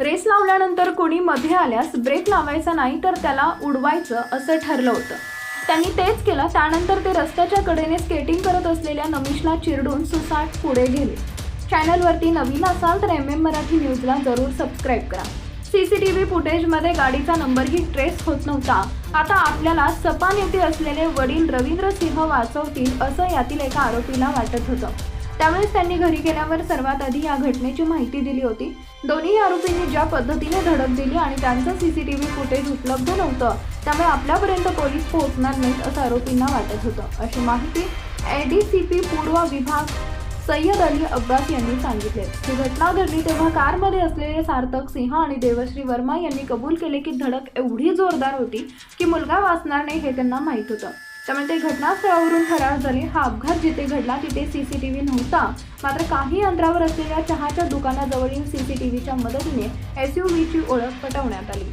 Race लावल्यानंतर कोणी मध्ये आल्यास ब्रेक लावायचा नाही तर त्याला उडवायचं असं ठरलं होतं. त्यांनी तेच केलं. त्यानंतर ते रस्त्याच्या कडेने स्केटिंग करत असलेल्या नमिषला चिरडून सुसाट पुढे गेले. चॅनलवरती नवीन असाल तर एम एम मराठी न्यूजला जरूर सबस्क्राईब करा. सी सी टी व्ही फुटेजमध्ये गाडीचा नंबरही ट्रेस होत नव्हता. आता आपल्याला सपान येथे असलेले वडील रवींद्र सिंह वाचवतील असं यातील एका आरोपीला वाटत होतं. त्यावेळेस त्यांनी घरी गेल्यावर सर्वात आधी या घटनेची माहिती दिली होती. दोन्ही आरोपींनी ज्या पद्धतीने धडक दिली आणि त्यांचं C C T V footage उपलब्ध नव्हतं त्यामुळे आपल्यापर्यंत पोलीस पोहोचणार नाहीत असं आरोपींना वाटत होतं. अशी माहिती ए डी सी पी पूर्व विभाग सय्यद अली अब्बास यांनी सांगितले. ही घटना घडली तेव्हा कारमध्ये असलेले सार्थक सिंह आणि देवश्री वर्मा यांनी कबूल केले की धडक एवढी जोरदार होती की मुलगा वाचणार नाही हे त्यांना माहीत होतं. त्यामुळे ते घटनास्थळावरून फरार झाले. हा अपघात जिथे घडला तिथे सी सी टी व्ही नव्हता. मात्र काही अंतरावर असलेल्या चहाच्या दुकानाजवळील सी सी टी व्हीच्या मदतीने एस यू व्हीची ओळख पटवण्यात आली.